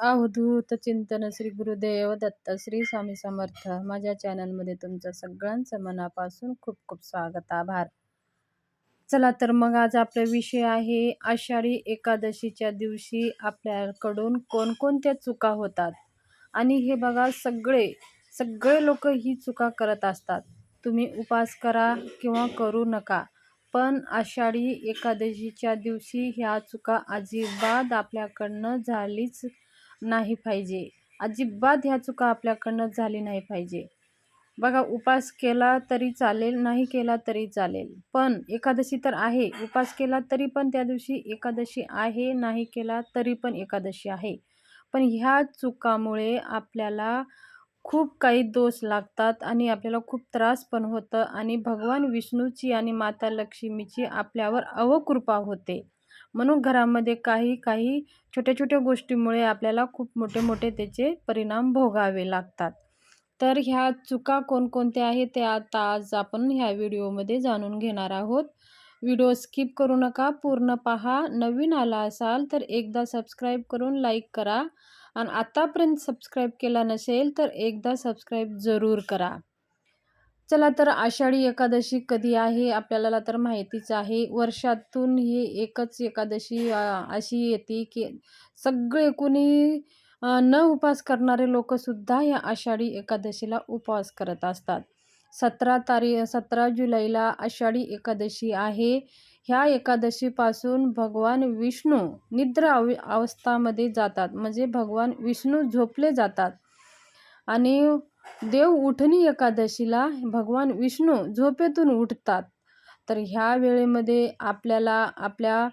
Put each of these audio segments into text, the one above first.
अवधूत चिंतन श्री गुरुदेव दत्त श्री स्वामी समर्थ. माझ्या चॅनलमध्ये तुमचं सगळ्यांचं मनापासून खूप खूप स्वागत आभार. चला तर मग आज आपला विषय आहे आषाढी एकादशीच्या दिवशी आपल्याकडून कोणकोणत्या चुका होतात? आणि हे बघा सगळे सगळे लोक ही चुका करत असतात. तुम्ही उपास करा किंवा करू नका पण आषाढी एकादशीच्या दिवशी ह्या चुका अजिबात आपल्याकडनं झालीच नाही पाहिजे. अजिबात ह्या चुका आपल्याकडनं झाली नाही पाहिजे. बघा उपास केला तरी चालेल नाही केला तरी चालेल. पण एकादशी तर आहे. उपास केला तरी पण त्या दिवशी एकादशी आहे नाही केला तरी पण एकादशी आहे. पण ह्या चुकामुळे आपल्याला खूप काही दोष लागतात आणि आपल्याला खूप त्रास पण होतं आणि भगवान विष्णूची आणि माता लक्ष्मीची आपल्यावर अवकृपा होते. म्हणून घरामध्ये काही काही छोट्या छोट्या गोष्टीमुळे आपल्याला खूप मोठे मोठे त्याचे परिणाम भोगावे लागतात. तर ह्या चुका कोणकोणत्या आहेत ते आता आज आपण ह्या व्हिडिओमध्ये जाणून घेणार आहोत. व्हिडिओ स्किप करू नका पूर्ण पहा. नवीन आला असाल तर एकदा सबस्क्राईब करून लाईक करा. आणि आतापर्यंत सबस्क्राईब केला नसेल तर एकदा सबस्क्राईब जरूर करा. चला तर आषाढी एकादशी कधी आहे? आपल्याला तर माहितीच आहे. वर्षातून ही एकच एकादशी अशी येते की सगळे कोणी न उपास करणारे लोकसुद्धा या आषाढी एकादशीला उपवास करत असतात. सतरा तारीख सतरा जुलैला आषाढी एकादशी आहे. ह्या एकादशीपासून भगवान विष्णू निद्रा अव अवस्थामध्ये जातात. म्हणजे भगवान विष्णू झोपले जातात. आणि देव उठणी एकादशीला भगवान विष्णू झोपेतून उठतात. तर ह्या वेळेमध्ये आपल्याला आपल्या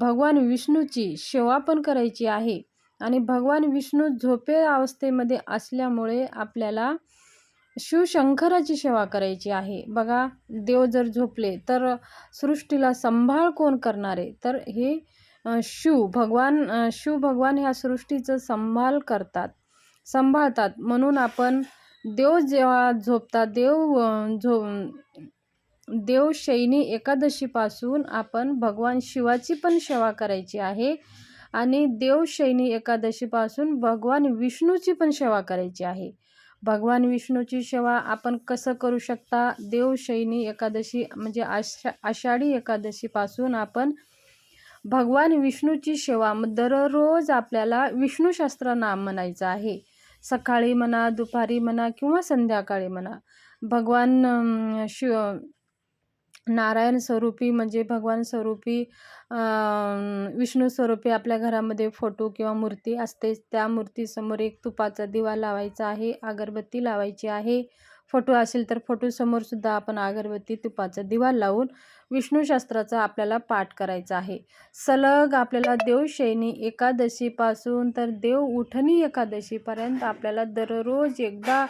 भगवान विष्णूची सेवा पण करायची आहे. आणि भगवान विष्णू झोपे अवस्थेमध्ये असल्यामुळे आपल्याला शिवशंकराची सेवा करायची आहे. बघा देव जर झोपले तर सृष्टीला संभाळ कोण करणारे? तर हे शिव भगवान शिव भगवान ह्या सृष्टीचं संभाळ करतात. सांभाळतात. म्हणून आपण देव जेव्हा झोपतात देव झो देवशैनी एकादशीपासून आपण भगवान शिवाची पण सेवा करायची आहे आणि देवशैनी एकादशीपासून भगवान विष्णूची पण सेवा करायची आहे. भगवान विष्णूची सेवा आपण कसं करू शकता? देवशैनी एकादशी म्हणजे आषा आषाढी एकादशीपासून आपण भगवान विष्णूची सेवा दररोज आपल्याला विष्णूशास्त्र नाम म्हणायचं आहे. सकाळी म्हणा दुपारी म्हणा किंवा संध्याकाळी म्हणा. भगवान शिव नारायण स्वरूपी म्हणजे भगवान स्वरूपी विष्णू स्वरूपी आपल्या घरामध्ये फोटो किंवा मूर्ती असतेच त्या मूर्तीसमोर एक तुपाचा दिवा लावायचा आहे अगरबत्ती लावायची आहे. फोटो असेल तर फोटोसमोरसुद्धा आपण अगरबत्ती तुपाचा दिवा लावून विष्णूशास्त्राचा आपल्याला पाठ करायचा आहे. सलग आपल्याला देवशैनी एकादशीपासून तर देव उठणी एकादशीपर्यंत आपल्याला दररोज एकदा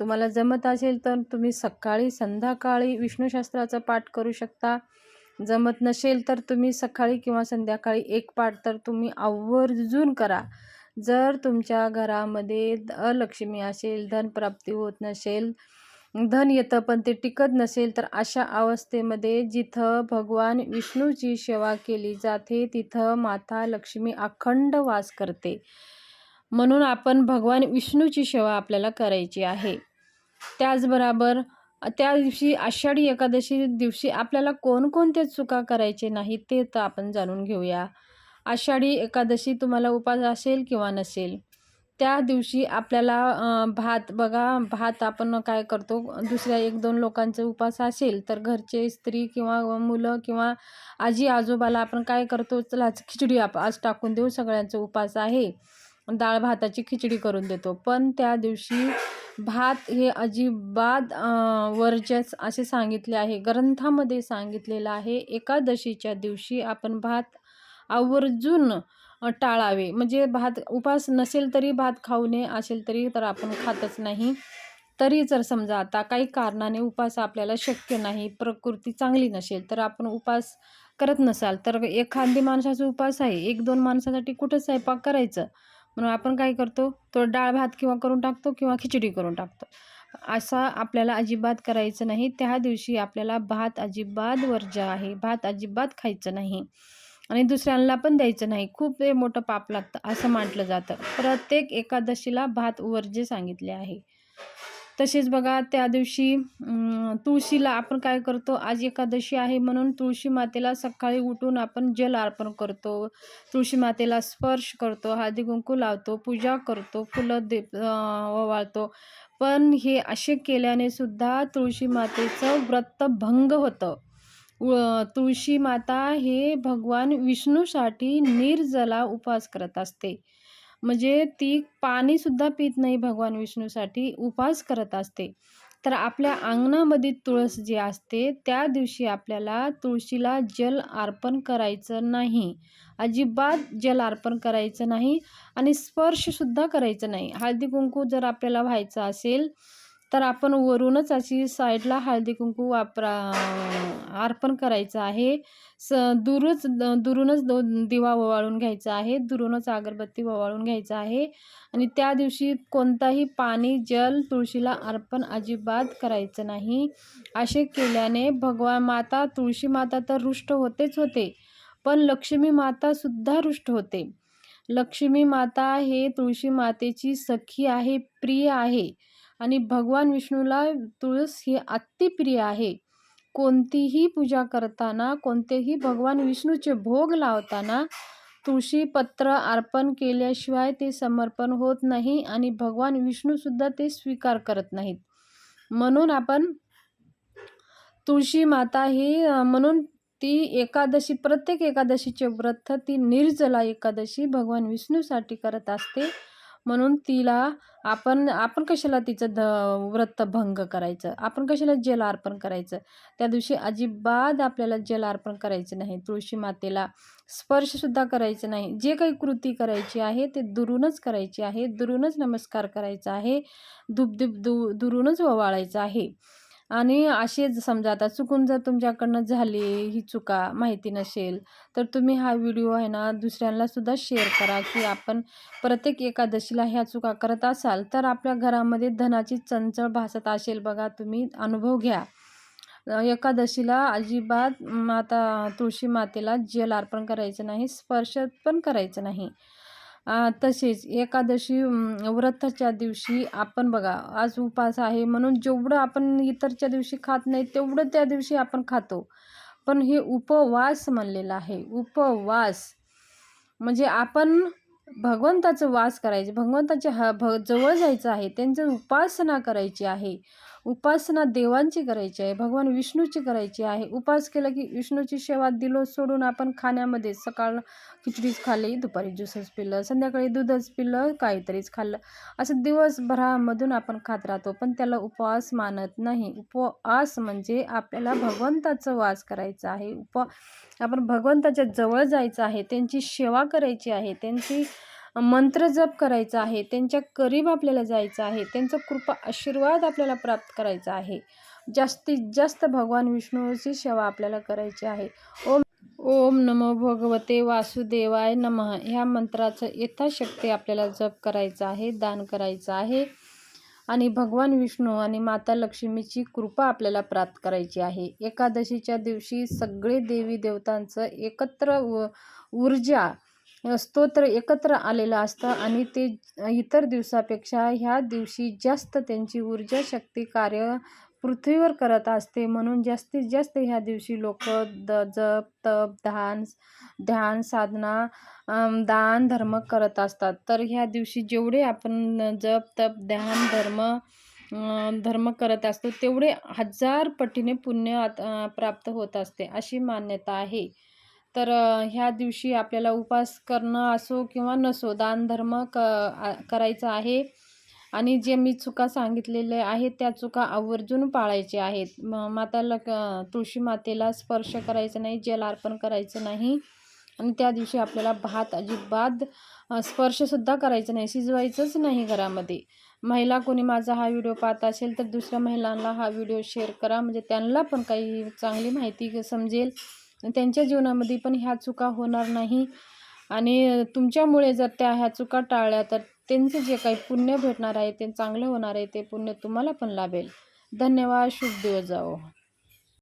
तुम्हाला जमत असेल तर तुम्ही सकाळी संध्याकाळी विष्णूशास्त्राचा पाठ करू शकता. जमत नसेल तर तुम्ही सकाळी किंवा संध्याकाळी एक पाठ तर तुम्ही आवर्जून करा. जर तुमच्या घरामध्ये अलक्ष्मी असेल धनप्राप्ती होत नसेल धन येतं पण ते टिकत नसेल तर अशा अवस्थेमध्ये जिथं भगवान विष्णूची सेवा केली जाते तिथं माता लक्ष्मी अखंड वास करते. म्हणून आपण भगवान विष्णूची सेवा आपल्याला करायची आहे. त्याचबरोबर त्या दिवशी आषाढी एकादशी दिवशी आपल्याला कोणकोणत्या चुका करायचे नाही ते तर आपण जाणून घेऊया. आषाढी एकादशी तुम्हाला उपास असेल किंवा नसेल? त्या दिवशी आपल्याला भात बघा भात आपण काय करतो? दुसऱ्या एक दोन लोकांचे उपास असेल तर घरचे स्त्री किंवा मुलं किंवा आजी आजोबाला आपण काय करतो? चला खिचडी आप आज टाकून देऊ सगळ्यांचा उपास आहे. डाळ भाताची खिचडी करून देतो. पण त्या दिवशी भात हे अजिबात वर्जस असे सांगितले आहे. ग्रंथामध्ये सांगितलेलं आहे एकादशीच्या दिवशी आपण भात आवर्जून टाळावे. म्हणजे भात उपास नसेल तरी भात खाऊ नये असेल तरी तर आपण खातच नाही. तरी जर समजा आता काही कारणाने उपास आपल्याला शक्य नाही प्रकृती चांगली नसेल तर आपण उपास करत नसाल तर एखादी माणसाचा उपास आहे. एक दोन माणसासाठी कुठं स्वयंपाक करायचं? म्हणून आपण काय करतो? तो डाळ भात किंवा करून टाकतो किंवा खिचडी करून टाकतो. असा आपल्याला अजिबात करायचं नाही. त्या दिवशी आपल्याला भात अजिबात वर्ज्य आहे. भात अजिबात खायचं नाही. आणि दुसऱ्यांना पण द्यायचं नाही. खूप हे मोठं पाप लागतं असं म्हटलं जातं. प्रत्येक एकादशीला भात वर्ज्य सांगितले आहे. तसेच बघा त्या दिवशी तुळशीला आपण काय करतो? आज एकादशी आहे म्हणून तुळशी मातेला सकाळी उठून आपण जल अर्पण करतो. तुळशी मातेला स्पर्श करतो हळदी कुंकू लावतो पूजा करतो फुलं दे ओवाळतो. पण हे असे केल्याने सुद्धा तुळशी मातेचं व्रत भंग होतं. तुळशी माता हे भगवान विष्णूसाठी निर्जला उपास करत असते. म्हणजे ती पाणीसुद्धा पित नाही भगवान विष्णूसाठी उपास करत असते. तर आपल्या अंगणामध्ये तुळस जी असते त्या दिवशी आपल्याला तुळशीला जल अर्पण करायचं नाही. अजिबात जल अर्पण करायचं नाही आणि स्पर्शसुद्धा करायचं नाही. हळदी कुंकू जर आपल्याला व्हायचं असेल तर आपण वरूनच अशी साईडला हळदी कुंकू वापरा अर्पण करायचं आहे. स दुरूच दुरूनच दो दिवा ओवाळून घ्यायचा आहे. दुरूनच अगरबत्ती ओवाळून घ्यायचा आहे. आणि त्या दिवशी कोणताही पाणी जल तुळशीला अर्पण अजिबात करायचं नाही. असे केल्याने भगवान माता तुळशी माता तर रुष्ट होतेच होते पण लक्ष्मी मातासुद्धा रुष्ट होते. लक्ष्मी माता हे तुळशी मातेची सखी आहे प्रिय आहे. आणि भगवान विष्णूला तुळस ही अतिप्रिय आहे. कोणतीही पूजा करताना कोणतेही भगवान विष्णूचे भोग लावताना तुळशी पत्र अर्पण केल्याशिवाय ते समर्पण होत नाही आणि भगवान विष्णूसुद्धा ते स्वीकार करत नाहीत. म्हणून आपण तुळशी माता ही म्हणून ती एकादशी प्रत्येक एकादशीचे व्रत ती निर्जला एकादशी भगवान विष्णूसाठी करत असते. म्हणून तिला आपण आपण कशाला तिचं ध व्रत भंग करायचं? आपण कशाला जल अर्पण करायचं? त्या दिवशी अजिबात आपल्याला जल अर्पण करायचं नाही. तुळशी मातेला स्पर्शसुद्धा करायचं नाही. जे काही कृती करायची आहे ते दुरूनच करायची आहे. दुरूनच नमस्कार करायचा आहे. धुपधुप दु दुरूनच ववाळायचं आहे. आणि असे समजा आता चुकून जर तुमच्याकडनं झाली ही चुका माहिती नसेल तर तुम्ही हा व्हिडिओ आहे ना दुसऱ्यांना सुद्धा शेअर करा की आपण प्रत्येक एकादशीला ह्या चुका करत असाल तर आपल्या घरामध्ये धनाची चंचळ भासत असेल बघा तुम्ही अनुभव घ्या. एकादशीला अजिबात माता तुळशी मातेला जल अर्पण करायचं नाही स्पर्श पण करायचं नाही. तसेच एकादशी व्रताच्या दिवशी आपण बघा आज उपास आहे म्हणून जेवढं आपण इतरच्या दिवशी खात नाही तेवढं त्या दिवशी आपण खातो. पण हे उपवास म्हणलेलं आहे. उपवास म्हणजे आपण भगवंताचं वास करायचे भगवंताच्या ह भ जवळ जायचं आहे त्यांची उपासना करायची आहे. उपासना देवांची करायची आहे भगवान विष्णूची करायची आहे. उपास केला की विष्णूची सेवा दिलो सोडून आपण खाण्यामध्ये सकाळ खिचडीच खाल्ली दुपारी ज्यूसच पिलं संध्याकाळी दूधच पिलं काहीतरीच खाल्लं. असं दिवसभरामधून आपण खात राहतो पण त्याला उपवास मानत नाही. उपवास म्हणजे आपल्याला भगवंताचं वास करायचा आहे. उप आपण भगवंताच्या जवळ जायचं आहे त्यांची सेवा करायची आहे त्यांची मंत्र जप करायचा आहे त्यांच्या करीब आपल्याला जायचं आहे त्यांचा कृपा आशीर्वाद आपल्याला प्राप्त करायचा आहे. जास्तीत जास्त भगवान विष्णूची सेवा आपल्याला करायची आहे. ओम ओम नमो भगवते वासुदेवाय नमः. ह्या मंत्राचं यथाशक्ती आपल्याला जप करायचं आहे दान करायचं आहे. आणि भगवान विष्णू आणि माता लक्ष्मीची कृपा आपल्याला प्राप्त करायची आहे. एकादशीच्या दिवशी सगळे देवी देवतांचं एकत्र व ऊर्जा स्तोत्र एकत्र आलेलं असतं आणि ते इतर दिवसापेक्षा ह्या दिवशी जास्त त्यांची ऊर्जा शक्ती कार्य पृथ्वीवर करत असते. म्हणून जास्तीत जास्त ह्या दिवशी लोक द जप तप ध्यान ध्यान साधना दान धर्म करत असतात. तर ह्या दिवशी जेवढे आपण जप तप ध्यान धर्म धर्म करत असतो तेवढे हजार पटीने पुण्य प्राप्त होत असते. अशी मान्यता आहे. तर ह्या दिवशी आपल्याला उपास करणं असो किंवा नसो दानधर्म क करायचा आहे. आणि जे मी चुका सांगितलेले आहेत त्या चुका आवर्जून पाळायचे आहेत. म माताला तुळशी मातेला स्पर्श करायचं नाही जल अर्पण करायचं नाही. आणि त्या दिवशी आपल्याला भात अजिबात स्पर्शसुद्धा करायचं नाही शिजवायचंच नाही घरामध्ये. महिला कोणी माझा हा व्हिडिओ पाहत असेल तर दुसऱ्या महिलांना हा व्हिडिओ शेअर करा. म्हणजे त्यांना पण काही चांगली माहिती समजेल. त्यांच्या जीवनामध्ये पण ह्या चुका होणार नाही. आणि तुमच्यामुळे जर त्या ह्या चुका टाळल्या तर त्यांचं जे काही पुण्य भेटणार आहे ते चांगलं होणार आहे ते पुण्य तुम्हाला पण लाभेल. धन्यवाद शुभ दिवस जाओ